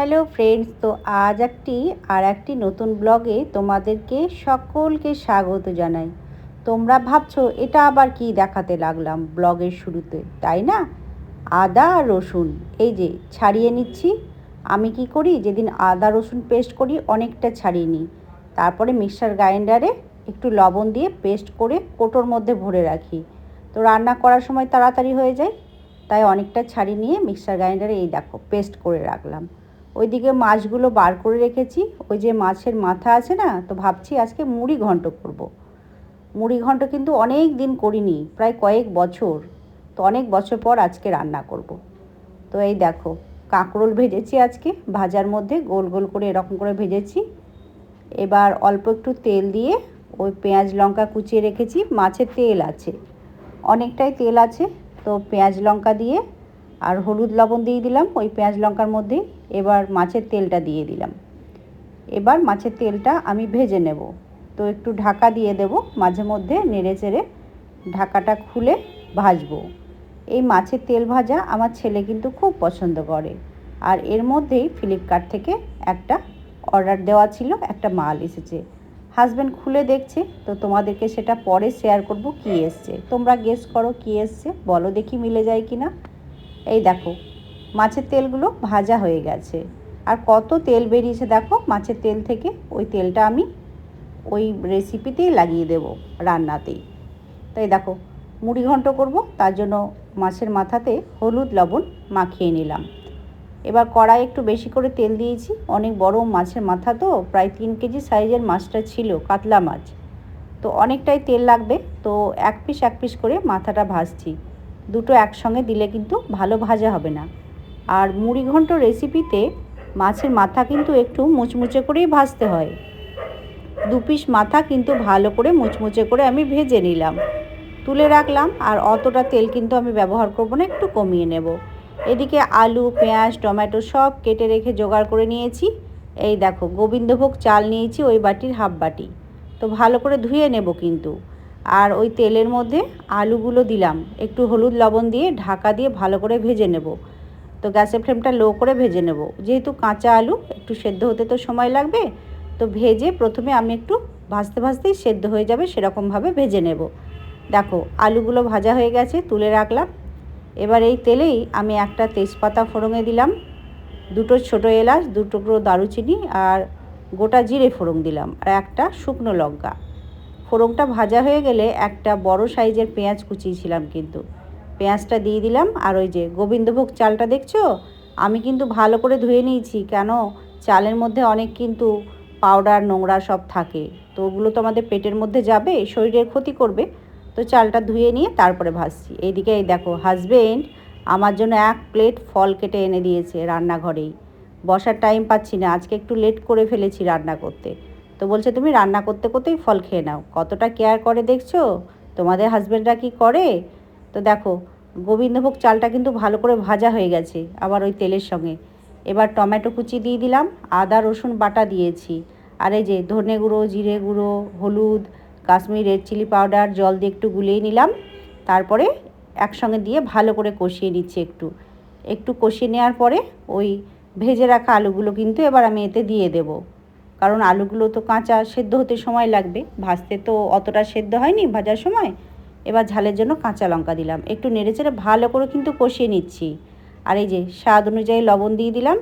Hello friends, তো আজ একটি আর একটি নতুন ব্লগে তোমাদেরকে সকলকে স্বাগত জানাই। তোমরা ভাবছ, এটা আবার কি দেখাতে লাগলাম ব্লগের শুরুতে, তাই না? আদা, রসুন, এই যে ছাড়িয়ে নিচ্ছি। আমি কি করি, যেদিন আদা, রসুন পেস্ট করি, অনেকটা ছাড়িয়ে নিই। তারপরে মিক্সার গ্রাইন্ডারে একটু লবণ দিয়ে পেস্ট করে কোটোর মধ্যে ভরে রাখি। তো রান্না করার সময় তাড়াতাড়ি হয়ে যায়, তাই অনেকটা ছাড়িয়ে নিয়ে মিক্সার গ্রাইন্ডারে এই দেখো পেস্ট করে রাখলাম। ওইদিকে মাছগুলো বার করে রেখেছি ওই যে মাছের মাথা আছে না, তো ভাবছি আজকে মুড়ি ঘন্ট করব। মুড়ি ঘন্ট কিন্তু অনেক দিন করিনি, প্রায় কয়েক বছর তো অনেক বছর পর আজকে রান্না করব। তো এই দেখো, কাঁকরোল ভেজেছি আজকে, ভাজার মধ্যে গোল গোল করে এরকম করে ভেজেছি এবার অল্প একটু তেল দিয়ে ওই পেঁয়াজ লঙ্কা কুচিয়ে রেখেছি, মাছের তেল আছে অনেকটাই তেল আছে, তো পেঁয়াজ লঙ্কা দিয়ে আর হলুদ লবণ দিয়ে দিলাম, ওই পেঁয়াজ লঙ্কার মধ্যে। এবার মাছের তেলটা দিয়ে দিলাম। এবার মাছের তেলটা আমি ভেজে নেব। তো একটু ঢাকা দিয়ে দেব, মাঝে মধ্যে নেড়ে চেড়ে ঢাকাটা খুলে ভাজবো। এই মাছের তেল ভাজা আমার ছেলে কিন্তু খুব পছন্দ করে। আর এর মধ্যেই ফ্লিপকার্ট থেকে একটা অর্ডার দেওয়া ছিল, একটা মাল এসেছে। হাজব্যান্ড খুলে দেখছে, তো তোমাদেরকে সেটা পরে শেয়ার করব কি এসছে। তোমরা গেস করো কি এসছে, বলো দেখি মিলে যায় কি না এই দেখো, মাছের তেলগুলো ভাজা হয়ে গেছে। আর কত তেল বেরিয়েছে দেখো, মাছের তেল থেকে ওই তেলটা আমি ওই রেসিপিতেই লাগিয়ে দেব রান্নাতেই। তাই দেখো, মুড়ি ঘন্ট করব, তার জন্য মাছের মাথাতে হলুদ লবণ মাখিয়ে নিলাম। এবার কড়াই একটু বেশি করে তেল দিয়েছি, অনেক বড় মাছের মাথা তো, প্রায় তিন কেজি সাইজের মাছটা ছিল, কাতলা মাছ। তো অনেকটাই তেল লাগবে, তো এক পিস এক পিস করে মাথাটা ভাজছি। দুটো একসঙ্গে দিলে কিন্তু ভালো ভাজা হবে না। আর মুড়ি ঘন্ট রেসিপিতে মাছের মাথা কিন্তু একটু মুচমুচে করেই ভাজতে হয়। দু পিস মাথা কিন্তু ভালো করে মুচমুচে করে আমি ভেজে নিলাম। তুলে রাখলাম আর অতটা তেল কিন্তু আমি ব্যবহার করব না, একটু কমিয়ে নেব। এদিকে আলু, পেঁয়াজ, টমেটো সব কেটে রেখে জোগাড় করে নিয়েছি। এই দেখো, গোবিন্দভোগ চাল নিয়েছি ওই বাটির হাফ বাটি। তো ভালো করে ধুয়ে নেব কিন্তু। আর ওই তেলের মধ্যে আলুগুলো দিলাম। একটু হলুদ লবণ দিয়ে ঢাকা দিয়ে ভালো করে ভেজে নেব। তো গ্যাসের ফ্লেমটা লো করে ভেজে নেব। যেহেতু কাঁচা আলু, একটু সেদ্ধ হতে তো সময় লাগবে, তো ভেজে প্রথমে আমি একটু ভাজতে ভাজতেই সেদ্ধ হয়ে যাবে সেরকমভাবে ভেজে নেব। দেখো, আলুগুলো ভাজা হয়ে গেছে, তুলে রাখলাম। এবার এই তেলেই আমি একটা তেজপাতা ফোড়ঙে দিলাম, দুটো ছোটো এলাচ দু টুকরো দারুচিনি আর গোটা জিরে ফোড়ন দিলাম আর একটা শুকনো লঙ্কা। ফোড়নটা ভাজা হয়ে গেলে একটা বড় সাইজের পেঁয়াজ কুচিয়েছিলাম কিন্তু। পেঁয়াজটা দিয়ে দিলাম আর ওই যে গোবিন্দভোগ চালটা দেখছ? আমি কিন্তু ভালো করে ধুয়ে নিয়েছি, কেন? চালের মধ্যে অনেক কিন্তু পাউডার, নোংরা সব থাকে। তো ওগুলো তো আমাদের পেটের মধ্যে যাবে, শরীরের ক্ষতি করবে। তো চালটা ধুয়ে নিয়ে তারপরে ভাজছি। এইদিকে এই দেখো হাজবেন্ড আমার জন্য এক প্লেট ফল কেটে এনে দিয়েছে রান্নাঘরেই। বসার টাইম পাচ্ছি না, আজকে একটু লেট করে ফেলেছি রান্না করতে। তো বলছে, তুমি রান্না করতে করতেই ফল খেয়ে নাও। কতটা কেয়ার করে দেখছ? তোমাদের হাজব্যান্ডরা কি করে? তো দেখো, গোবিন্দভোগ চালটা কিন্তু ভালো করে ভাজা হয়ে গেছে আবার ওই তেলের সঙ্গে। এবার টমেটো কুচি দিয়ে দিলাম, আদা, রসুন বাটা দিয়েছি। আর এই যে ধনে গুঁড়ো, জিরে গুঁড়ো, হলুদ, কাশ্মীর রেড চিলি পাউডার জল দিয়ে একটু গুলিয়ে নিলাম। তারপরে একসঙ্গে দিয়ে ভালো করে কষিয়ে নিচ্ছি একটু। একটু কষিয়ে নেওয়ার পরে ওই ভেজে রাখা আলুগুলো কিন্তু এবার আমি এতে দিয়ে দেবো। কারণ আলুগুলো তো কাঁচা, সেদ্ধ হতে সময় লাগবে। ভাজতে তো অতটা সেদ্ধ হয়নি ভাজার সময়। এবার ঝালের জন্য কাঁচা লঙ্কা দিলাম। একটু নেড়েচেড়ে ভালো করে কিন্তু কষিয়ে নিচ্ছি। আর এই যে স্বাদ অনুযায়ী লবণ দিয়ে দিলাম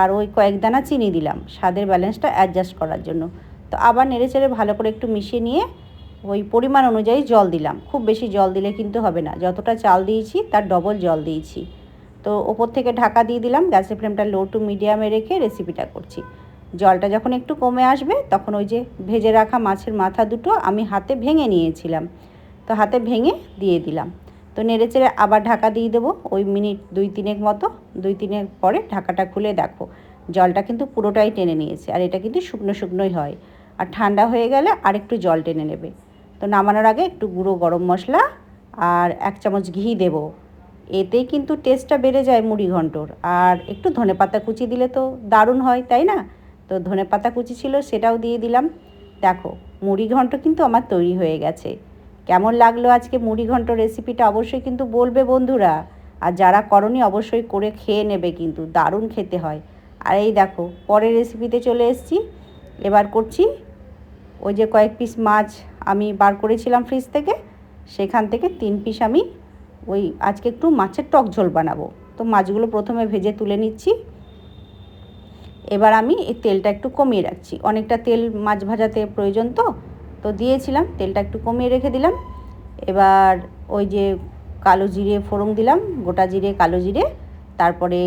আর ওই কয়েক দানা চিনি দিলাম স্বাদের ব্যালেন্সটা অ্যাডজাস্ট করার জন্য। তো আবার নেড়েচেড়ে ভালো করে একটু মিশিয়ে নিয়ে ওই পরিমাণ অনুযায়ী জল দিলাম। খুব বেশি জল দিলে কিন্তু হবে না। যতটা চাল দিয়েছি তার ডবল জল দিয়েছি। তো ওপর থেকে ঢাকা দিয়ে দিলাম। গ্যাসের ফ্লেমটা লো টু মিডিয়ামে রেখে রেসিপিটা করছি। জলটা যখন একটু কমে আসবে, তখন ওই যে ভেজে রাখা মাছের মাথা দুটো আমি হাতে ভেঙে নিয়েছিলাম। তো হাতে ভেঙে দিয়ে দিলাম। তো নেড়ে চেড়ে আবার ঢাকা দিয়ে দেবো। ওই মিনিট দুই তিনেক মতো, দুই তিনের পরে ঢাকাটা খুলে দেখো। জলটা কিন্তু পুরোটাই টেনে নিয়েছে, আর এটা কিন্তু শুকনো শুকনোই হয়। আর ঠান্ডা হয়ে গেলে আর একটু জল টেনে নেবে। তো নামানোর আগে একটু গুঁড়ো গরম মশলা আর এক চামচ ঘি দেবো। এতেই কিন্তু টেস্টটা বেড়ে যায় মুড়ি ঘন্টর আর একটু ধনে পাতা কুচি দিলে তো দারুণ হয়, তাই না? তো ধনে পাতা কুচি ছিল সেটাও দিয়ে দিলাম। দেখো, মুড়ি ঘন্ট কিন্তু আমার তৈরি হয়ে গেছে। কেমন লাগল আজকে মুড়ি ঘন্ট রেসিপিটা অবশ্যই কিন্তু বলবে বন্ধুরা। আর যারা করনি অবশ্যই করে খেয়ে নেবে কিন্তু, দারুণ খেতে হয়। আর এই দেখো, পরের রেসিপিতে চলে এসেছি। এবার করছি ওই যে কয়েক পিস মাছ আমি বার করেছিলাম ফ্রিজ থেকে। সেখান থেকে তিন পিস আমি ওই আজকে একটু মাছের টক ঝোল বানাবো। তো মাছগুলো প্রথমে ভেজে তুলে নিচ্ছি। এবার আমি এই তেলটা একটু কমিয়ে রাখছি। অনেকটা তেল মাছ ভাজাতে প্রয়োজন তো তো দিয়েছিলাম, তেলটা একটু কমিয়ে রেখে দিলাম। এবার ওই যে কালো জিরে ফোড়ন দিলাম, গোটা জিরে, কালো জিরে, তারপরে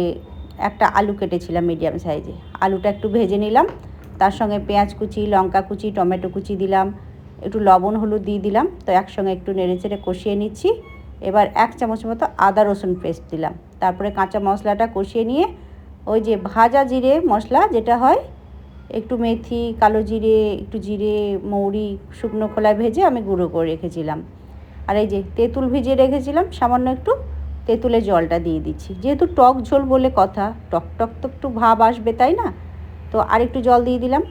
একটা আলু কেটেছিলাম মিডিয়াম সাইজে। আলুটা একটু ভেজে নিলাম, তার সঙ্গে পেঁয়াজ কুচি, লঙ্কা কুচি, টমেটো কুচি দিলাম, একটু লবণ, হলুদ দিয়ে দিলাম, তো একসঙ্গে একটু নেড়ে চেড়ে কষিয়ে নিচ্ছি। এবার এক চামচ মতো আদা রসুন পেস্ট দিলাম, তারপরে কাঁচা মশলাটা কষিয়ে নিয়ে ওই যে ভাজা জিরে মশলা যেটা হয়, একটু মেথি, কালো জিরে, একটু জিরে, মৌরি, শুকনো খোলায় ভেজে আমি গুঁড়ো করে রেখেছিলাম। আর এই যে তেঁতুল ভিজিয়ে রেখেছিলাম, সামান্য একটু তেঁতুলের জলটা দিয়ে দিচ্ছি। যেহেতু টক ঝোল বলে কথা, টক টক তো একটু ভাব আসবে, তাই না? তো আর একটু জল দিয়ে দিলাম।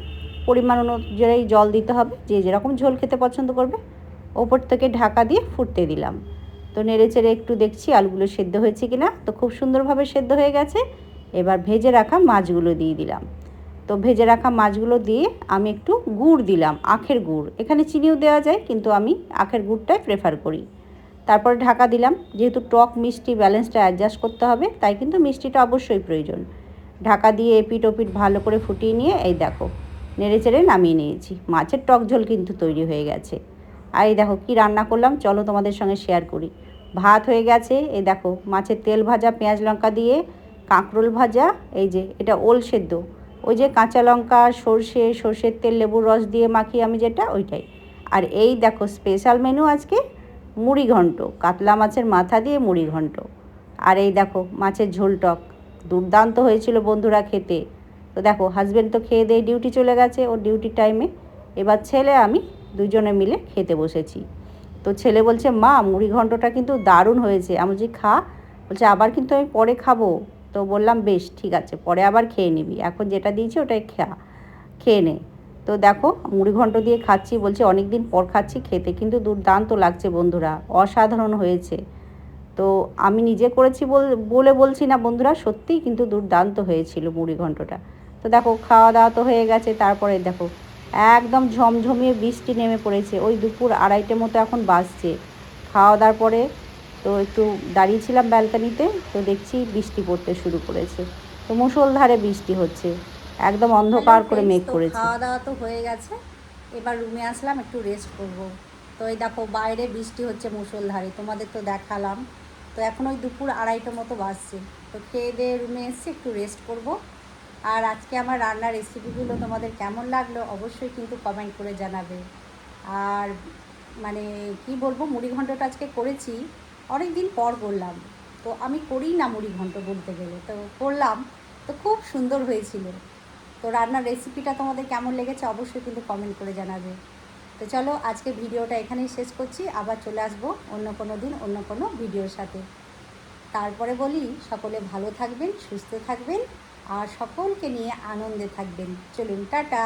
পরিমাণ অনুযায়ী জল দিতে হবে, যে যেরকম ঝোল খেতে পছন্দ করবে। ওপর থেকে ঢাকা দিয়ে ফুটতে দিলাম। তো নেড়ে চেড়ে একটু দেখছি আলুগুলো সেদ্ধ হয়েছে কি না তো খুব সুন্দরভাবে সেদ্ধ হয়ে গেছে। এবার ভেজে রাখা মাছগুলো দিয়ে দিলাম। তো ভেজে রাখা মাছগুলো দিয়ে আমি একটু গুড় দিলাম, আখের গুড়। এখানে চিনিও দেওয়া যায়, কিন্তু আমি আখের গুড়টাই প্রেফার করি। তারপরে ঢাকা দিলাম, যেহেতু টক মিষ্টি ব্যালেন্সটা অ্যাডজাস্ট করতে হবে, তাই কিন্তু মিষ্টিটা অবশ্যই প্রয়োজন। ঢাকা দিয়ে এপিট ওপিট ভালো করে ফুটিয়ে নিয়ে, এই দেখো নেড়ে চেড়ে নামিয়ে নিয়েছি। মাছের টক ঝোল কিন্তু তৈরি হয়ে গেছে। আর এই দেখো কী রান্না করলাম, চলো তোমাদের সঙ্গে শেয়ার করি। ভাত হয়ে গেছে, এই দেখো, মাছের তেল ভাজা, পেঁয়াজ লঙ্কা দিয়ে কাঁকরোল ভাজা, এই যে এটা ওল সেদ্ধ। ওই যে কাঁচা লঙ্কা, সর্ষে, সর্ষের তেল, লেবুর রস দিয়ে মাখি আমি যেটা, ওইটাই। আর এই দেখো স্পেশাল মেনু আজকে, মুড়ি ঘন্ট, কাতলা মাছের মাথা দিয়ে মুড়ি ঘন্ট। আর এই দেখো মাছের ঝোল টক, দুর্দান্ত হয়েছিল বন্ধুরা খেতে। তো দেখো হাজব্যান্ড তো খেয়ে দিয়ে ডিউটি চলে গেছে, ওর ডিউটি টাইমে এবার ছেলে আমি দুজনে মিলে খেতে বসেছি। তো ছেলে বলছে, মা, মুড়ি ঘন্টটা কিন্তু দারুণ হয়েছে। আমি বলছি, খা। বলছে, আবার কিন্তু আমি পরে খাব। তো বললাম, বেশ, ঠিক আছে, পরে আবার খেয়ে নিবি। এখন যেটা দিয়েছি ওটাই খা, খেয়ে নে। তো দেখো, মুড়ি ঘন্ট দিয়ে খাচ্ছি, বলছে অনেক দিন পর খাচ্ছি, খেতে কিন্তু দুর্দান্ত লাগছে বন্ধুরা, অসাধারণ হয়েছে। তো আমি নিজে করেছি বলে বলছি না বন্ধুরা, সত্যিই কিন্তু দুর্দান্ত হয়েছিল মুড়ি ঘন্টটা। তো দেখো খাওয়া দাওয়া তো হয়ে গেছে, তারপরে দেখো, একদম ঝমঝমিয়ে বৃষ্টি নেমে পড়েছে, ওই দুপুর আড়াইটে মতো এখন বাজছে। খাওয়া দাওয়ার পরে তো একটু দাঁড়িয়েছিলাম ব্যালকানিতে তো দেখছি বৃষ্টি পড়তে শুরু করেছে। তো মুসলধারে বৃষ্টি হচ্ছে একদম অন্ধকার করে মেঘ করেছে। খাওয়া দাওয়া তো হয়ে গেছে এবার রুমে আসলাম একটু রেস্ট করব। তো এই দেখো বাইরে বৃষ্টি হচ্ছে মুসলধারে তোমাদের তো দেখালাম। তো এখন ওই দুপুর আড়াইটা মতো বাজছে তো খেয়ে দিয়ে রুমে এসে একটু রেস্ট করব। আর আজকে আমার রান্নার রেসিপিগুলো তোমাদের কেমন লাগল অবশ্যই কিন্তু কমেন্ট করে জানাবে। আর মানে কি বলব মুড়ি ঘন্টটা আজকে করেছি অনেক দিন পর করলাম। তো আমি করি না মুড়ি ঘন্ট বলতে গেলে। তো করলাম, তো খুব সুন্দর হয়েছিল। তো রান্নার রেসিপিটা তোমাদের কেমন লেগেছে অবশ্যই কিন্তু কমেন্ট করে জানাবে। তো চলো আজকে ভিডিওটা এখানেই শেষ করছি। আবার চলে আসব অন্য কোনো দিন, অন্য কোনো ভিডিওর সাথে। তারপরে বলি, সকলে ভালো থাকবেন, সুস্থ থাকবেন, আর সকলকে নিয়ে আনন্দে থাকবেন। চলুন, টাটা!